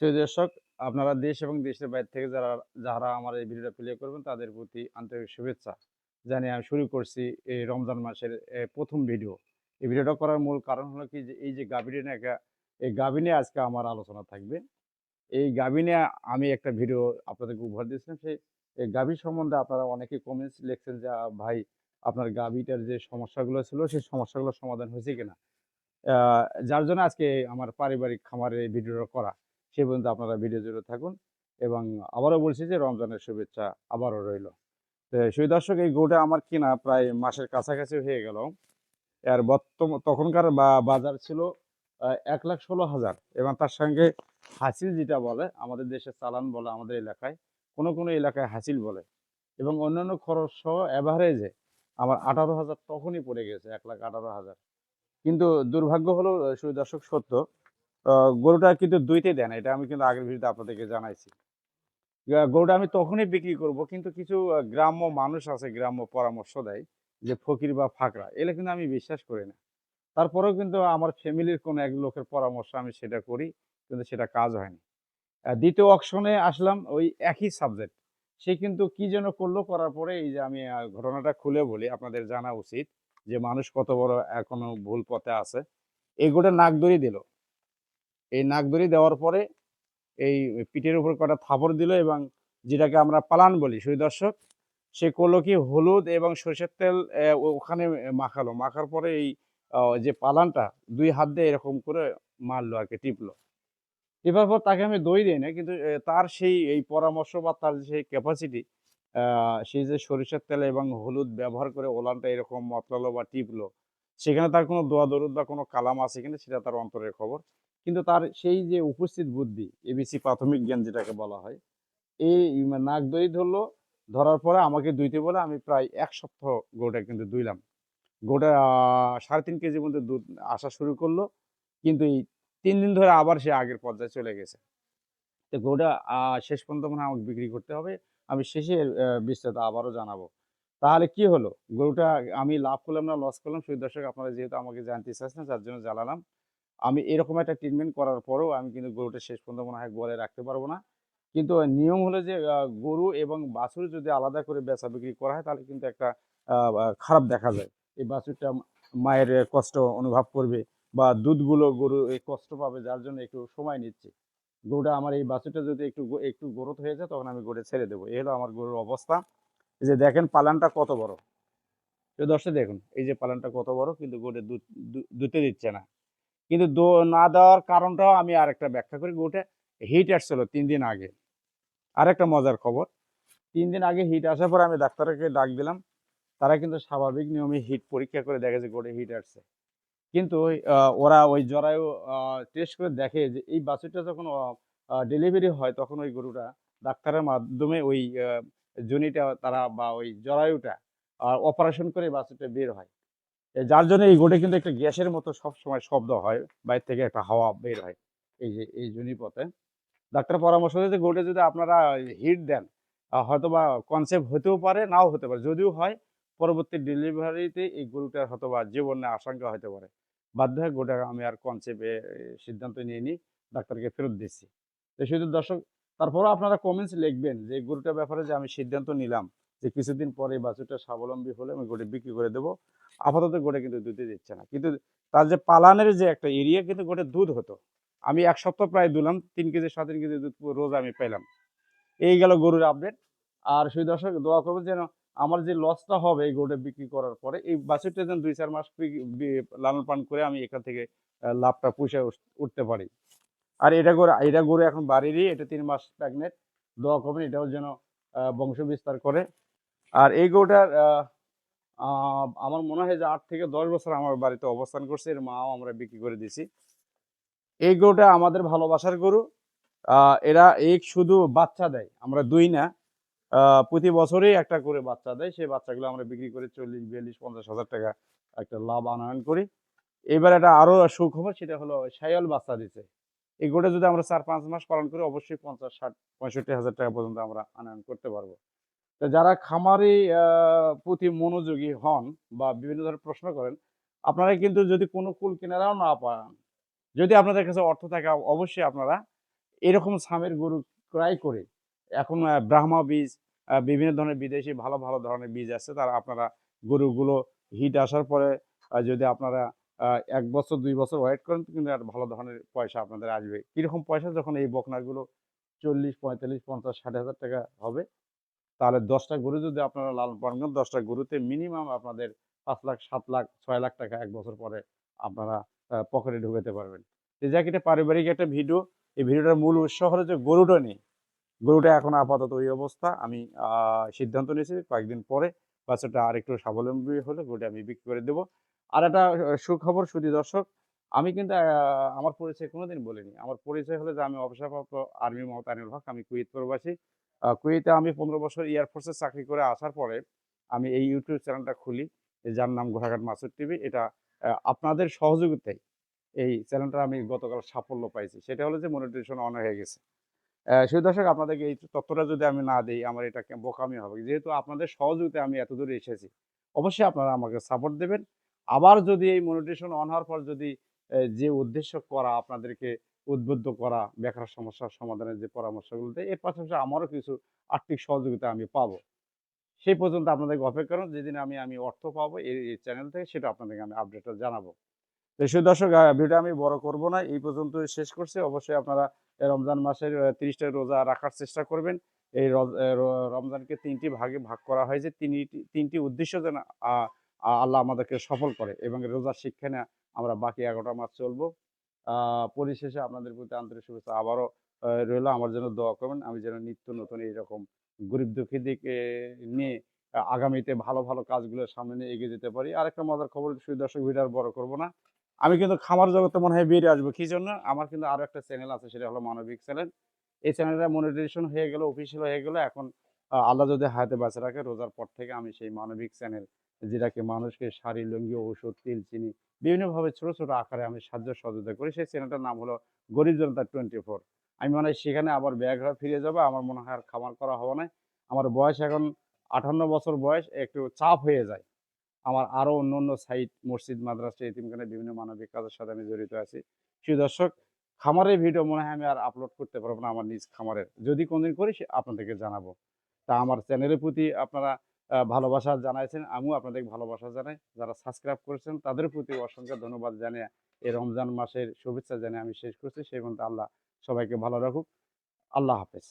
সেই দর্শক, আপনারা দেশ এবং দেশের বাইরে থেকে যারা যারা আমার এই ভিডিওটা প্লে করবেন, তাদের প্রতি আন্তরিক শুভেচ্ছা। জানিয়ে আমি শুরু করছি এই রমজান মাসের প্রথম ভিডিও। এই ভিডিওটা করার মূল কারণ হলো কি যে, এই যে গাভীটি একটা, এই গাভী নিয়ে আজকে আমার আলোচনা থাকবে। এই গাভী নিয়ে আমি একটা ভিডিও আপনাদেরকে উপহার দিয়েছিলাম। সেই, এই গাভী সম্বন্ধে আপনারা অনেকে কমেন্টস লিখছেন যে ভাই, আপনার গাভীটার যে সমস্যাগুলো ছিল, সেই সমস্যাগুলোর সমাধান হয়েছে কিনা? যার জন্য আজকে আমার পারিবারিক খামারে ভিডিওটা করা। সে পর্যন্ত আপনারা ভিডিও জুড়ে থাকুন এবং আবারও বলছি যে রমজানের শুভেচ্ছা আবারও রইল। তো সেই দর্শক, এই গরুটা আমার কিনা প্রায় মাসের কাছাকাছি হয়ে গেল। এর বর্তমান তখনকার বাজার ছিল এক লাখ ষোলো হাজার এবং তার সঙ্গে হাসিল যেটা বলে, আমাদের দেশে চালান বলে আমাদের এলাকায়, কোনো কোনো এলাকায় হাসিল বলে এবং অন্যান্য খরচ সহ অ্যাভারেজে আমার আঠারো হাজার তখনই পড়ে গেছে, এক লাখ আঠারো হাজার। কিন্তু দুর্ভাগ্য হলো সুই দর্শক সত্য গরুটা কিন্তু দুইতে দেন এটা আমি কিন্তু আগের ভিডিওতে আপনাদেরকে জানাইছি। গরুটা আমি তখনই বিক্রি করব, কিন্তু কিছু গ্রাম্য মানুষ আছে, গ্রাম্য পরামর্শ দেয় যে ফকির বা ফাকরা এগুলো কিন্তু আমি বিশ্বাস করি না। তারপরেও কিন্তু আমার ফ্যামিলির কোনো এক লোকের পরামর্শ আমি সেটা করি, কিন্তু সেটা কাজ হয়নি। দ্বিতীয় অপশনে আসলাম ওই একই সাবজেক্ট সে কিন্তু কি যেন করল করার পরে এই যে আমি ঘটনাটা খুলে বলি, আপনাদের জানা উচিত যে মানুষ কত বড় এখনও ভুল পথে আছে। এই গোটা নাকদড়ি দিল। এই নাকদড়ি দেওয়ার পরে এই পিঠের উপর কটা থাপড় দিল এবং যেটাকে আমরা পালান বলি সুই দর্শক, সে করল কি হলুদ এবং সরষের তেল ওখানে মাখালো। মাখার পরে এই যে পালানটা দুই হাত দিয়ে এরকম করে মারলো আর কি, টিপলো। টিপার পর তাকে আমি দই দিই না, কিন্তু তার সেই, এই পরামর্শ বা তার সেই ক্যাপাসিটি সেই যে সরিষার তেল এবং হলুদ ব্যবহার করে ওলানটা এরকম মতলালো বা টিপলো, সেখানে তার কোনো দোয়া দরুদ বা কোনো কালাম আছে কিনা সেটা তার অন্তরের খবর। কিন্তু তার সেই যে উপস্থিত বুদ্ধি এবিসি প্রাথমিক জ্ঞান যেটাকে বলা হয় এই নাক দই ধরলো ধরার পরে আমাকে দুইতে বলে আমি প্রায় এক সপ্তাহ গরুটা কিন্তু দুইলাম। আহ, সাড়ে তিন কেজির মধ্যে দুধ আসা শুরু করল কিন্তু এই তিন দিন ধরে আবার সে আগের পর্যায়ে চলে গেছে। তো আহ, শেষ পর্যন্ত মনে আমাকে বিক্রি করতে হবে আমি শেষে বিস্তারিত আবারও জানাব। তাহলে কি হলো? গরুটা আমি লাভ করলাম না লস করলাম সেই দর্শক আপনারা যেহেতু আমাকে জানতে চাচ্ছেন তার জন্য জ্বালালাম আমি এরকম একটা ট্রিটমেন্ট করার পরেও আমি কিন্তু গরুটা শেষ পর্যন্ত মনে হয় গলে রাখতে পারব না। কিন্তু নিয়ম হলো যে গরু এবং বাছুর যদি আলাদা করে বেচা বিক্রি করা হয়, তাহলে কিন্তু একটা খারাপ দেখা যায়। এই বাছুরটা মায়ের কষ্ট অনুভব করবে বা দুধগুলো গরু এই কষ্ট পাবে, যার জন্য একটু সময় নিচ্ছে। গরুটা, আমার এই বাছুরটা যদি একটু একটু গ্রোথ হয়ে যায়, তখন আমি গরু ছেড়ে দেবো। এই হলো আমার গরুর অবস্থা। এই যে দেখেন পালানটা কত বড়। দর্শক, দেখুন, এই যে পালানটা কত বড়, কিন্তু গরুটা দুধ দু- দুধতে দিচ্ছে না। কিন্তু না দেওয়ার কারণটাও আমি আরেকটা ব্যাখ্যা করি গরুটা হিট আসছিল তিন দিন আগে। আরেকটা মজার খবর, তিন দিন আগে হিট আসার পর আমি ডাক্তারকে ডাক দিলাম, তারা কিন্তু স্বাভাবিক নিয়মে হিট পরীক্ষা করে দেখে যে গরুটা হিট আসছে। কিন্তু ওরা ওই জরায়ু টেস্ট করে দেখে যে এই বাছুরটা যখন ডেলিভারি হয় তখন ওই গরুটা ডাক্তারের মাধ্যমে ওই জনিটা তারা বা ওই জরায়ুটা অপারেশন করে বাছুরটা বের হয়। যার জন্য এই গোটে কিন্তু একটা গ্যাসের মতো সব সময় শব্দ হয়, বাইরে থেকে একটা হাওয়া বের হয়। এই যে, এই জনিপথে। ডাক্তার পরামর্শ দিয়েছে গোটে যদি আপনারা হিট দেন হয়তো বা কনসেপ্ট হতেও পারে, নাও হতে পারে। যদিও হয়, পরবর্তী ডেলিভারিতে এই গরুটার হয়তো বা জীবনের আশঙ্কা হতে পারে। বাধ্য হয়ে গোটা আমি আর কনসেপ্টে সিদ্ধান্ত নিয়ে নিই, ডাক্তারকে ফেরত দিচ্ছি। তো শুধু দর্শক, তারপরেও আপনারা কমেন্টস লিখবেন যে গরুটার ব্যাপারে যে আমি সিদ্ধান্ত নিলাম যে কিছুদিন পরে এই বাছুরটা স্বাবলম্বী হলে আমি গোটে বিক্রি করে দেবো। আপাতত গোটে কিন্তু দুধে দিচ্ছে না। কিন্তু তার যে পালানের যে একটা এরিয়া কিন্তু গোটে দুধ হতো। আমি এক সপ্তাহ প্রায় দুলাম, তিন কেজি, সাড়ে তিন কেজি দুধ রোজ আমি পেলাম। এই গেল গরুর আপডেট। আর সেই দর্শক, দোয়া করবেন যেন আমার যে লসটা হবে এই গরুটা বিক্রি করার পরে, এই বাছুরটা যেন দুই চার মাস লালন পালন করে আমি এখান থেকে লাভটা পুষে উঠতে পারি। আর এটা গরু এটা গরু এখন বাড়িরই, এটা তিন মাস প্রেগনেন্ট দোয়া করবেন এটাও যেন বংশ বিস্তার করে। আর এই গরুটার আমার মনে হয় যে আট থেকে দশ বছর আমার বাড়িতে অবস্থান করছে, এর মাও আমরা বিক্রি করে দিছি এই গরুটা আমাদের ভালোবাসার গরু। এরা এক শুধু বাচ্চা দেয়, আমরা দুই না। প্রতি বছরই একটা করে বাচ্চা দেয়, সেই বাচ্চাগুলো আমরা বিক্রি করে চল্লিশ, বিয়াল্লিশ, পঞ্চাশ হাজার টাকা একটা লাভ আনয়ন করি। এবার একটা আরও সুখবর, সেটা হলো সায়াল বাচ্চা দিচ্ছে এই গরুটা যদি আমরা চার পাঁচ মাস পালন করি, অবশ্যই পঞ্চাশ, ষাট, পঁয়ষট্টি হাজার টাকা পর্যন্ত আমরা আনয়ন করতে পারব। তো যারা খামারি প্রতি মনোযোগী হন বা বিভিন্ন ধরনের প্রশ্ন করেন, আপনারা কিন্তু যদি কোনো কুল কেনারাও না পান, যদি আপনাদের কাছে অর্থ থাকে, অবশ্যই আপনারা এরকম সামের গরু ক্রয় করে, এখন ব্রাহ্মা বীজ বিভিন্ন ধরনের বিদেশি ভালো ভালো ধরনের বীজ আছে, তারা আপনারা গরুগুলো হিট আসার পরে যদি আপনারা এক বছর, দুই বছর ওয়েট করেন, কিন্তু একটা ভালো ধরনের পয়সা আপনাদের আসবে। কীরকম পয়সা যখন এই বকনাগুলো চল্লিশ, পঁয়তাল্লিশ, পঞ্চাশ, ষাট হাজার টাকা হবে তাহলে দশটা গরু যদি আপনারা লালন পালন করেন, দশটা গরুতে মিনিমাম আপনাদের পাঁচ লাখ, সাত লাখ, ছয় লাখ টাকা এক বছর পরে আপনারা পকেটে ঢুকাতে পারবেন। এই যাক এটা পারিবারিক একটা ভিডিও, এই ভিডিওটার মূল উৎস হলো যে গরুটা নেই। গরুটা এখন আপাতত ওই অবস্থা। আমি সিদ্ধান্ত নিয়েছি কয়েকদিন পরে বাচ্চাটা আর একটু স্বাবলম্বী হলে গরুটা আমি বিক্রি করে দেবো। আর একটা সুখবর, সুদী দর্শক, আমি কিন্তু আমার পরিচয় কোনোদিন বলিনি। আমার পরিচয় হলো যে আমি অবসরপ্রাপ্ত আর্মি মোহাম্মদ আনিল হক, আমি কুয়েত প্রবাসী। কুয়েতে আমি পনেরো বছর এয়ারফোর্সে চাকরি করে আসার পরে আমি এই ইউটিউব চ্যানেলটা খুলি যার নাম ঘোড়াঘাট মাসুদ টিভি এটা আপনাদের সহযোগিতায় এই চ্যানেলটা আমি গতকাল সাফল্য পাইছি। সেটা হলো যে মনিটাইজেশন অন হয়ে গেছে। সেই দর্শক, আপনাদেরকে এই তথ্যটা যদি আমি না দিই, আমার এটা বোকামি হবে। যেহেতু আপনাদের সহযোগিতায় আমি এত দূরে এসেছি, অবশ্যই আপনারা আমাকে সাপোর্ট দেবেন। আবার যদি এই মনিটেশন অন হওয়ার পর যদি যে উদ্দেশ্য করা আপনাদেরকে উদ্বুদ্ধ করা বেকার সমস্যার সমাধানের যে পরামর্শগুলো দেয় এর পাশাপাশি আমারও কিছু আর্থিক সহযোগিতা আমি পাবো। সেই পর্যন্ত আপনাদেরকে অপেক্ষা করুন যেদিন আমি আমি অর্থ পাবো এই চ্যানেল থেকে সেটা আপনাদেরকে আমি আপডেটটা জানাব। তো সেই দর্শক আহ, ভিডিওটা আমি বড় করব না এই পর্যন্ত শেষ করছি। অবশ্যই আপনারা রমজান মাসের তিরিশটা রোজা রাখার চেষ্টা করবেন। এই রমজানকে তিনটি ভাগে ভাগ করা হয়েছে তিনটি তিনটি উদ্দেশ্য যেন আল্লাহ আমাদেরকে সফল করে এবং রোজার শিক্ষা নিয়ে আমরা বাকি এগারোটা মাস চলবো। পরিশেষে আপনাদের প্রতি আন্তরিক শুভেচ্ছা। আবারও রইল আমার জন্য দোয়া করবেন। আমি যেন নিত্য নতুন এইরকম গরিব দুঃখীদিকে নিয়ে আগামীতে ভালো ভালো কাজগুলো সামনে নিয়ে এগিয়ে যেতে পারি। আরেকটা মজার খবর সুই দর্শক ভিডিও আর বড় করব না। আমি কিন্তু খামার জগতে মনে হয় বেরিয়ে আসব। কি জন্য? আমার কিন্তু আরও একটা চ্যানেল আছে, সেটা হলো মানবিক চ্যানেল। এই চ্যানেলটা মনিটাইজেশন হয়ে গেল অফিসিয়াল হয়ে গেল। এখন আল্লাহ যদি হাতে বাঁচে রাখে, রোজার পর থেকে আমি সেই মানবিক চ্যানেল, যেটাকে মানুষকে শাড়ি, লুঙ্গি, ঔষধ, তিল, চিনি বিভিন্নভাবে ছোট ছোট আকারে আমি সাহায্য সহযোগিতা করি। সেই চ্যানেলটার নাম হলো গরিব জনতা টোয়েন্টি ফোর। আমি মনে হয় সেখানে আবার ব্যাগ হয়ে ফিরে যাব। আমার মনে হয় আর খামার করা হবে না। আমার বয়স এখন আটান্ন বছর বয়স, একটু চাপ হয়ে যায়। আমার আরও অন্য অন্য সাইট, মসজিদ, মাদ্রাসা এতিমখানে বিভিন্ন মানবিক কাজের সাথে আমি জড়িত আছি। সেই দর্শক, খামারের ভিডিও মনে হয় আমি আর আপলোড করতে পারব না আমার নিজ খামারের। যদি কোনদিন করি, সে আপনাদেরকে জানাব। তা আমার চ্যানেলের প্রতি আপনারা ভালোবাসা জানাইছেন, আমিও আপনাদের ভালোবাসা জানাই। যারা সাবস্ক্রাইব করেছেন, তাদের প্রতি অসংখ্য ধন্যবাদ জানিয়ে এই রমজান মাসের শুভেচ্ছা জানিয়ে আমি শেষ করছি। সেই মধ্যে আল্লাহ সবাইকে ভালো রাখুক। আল্লাহ হাফেজ।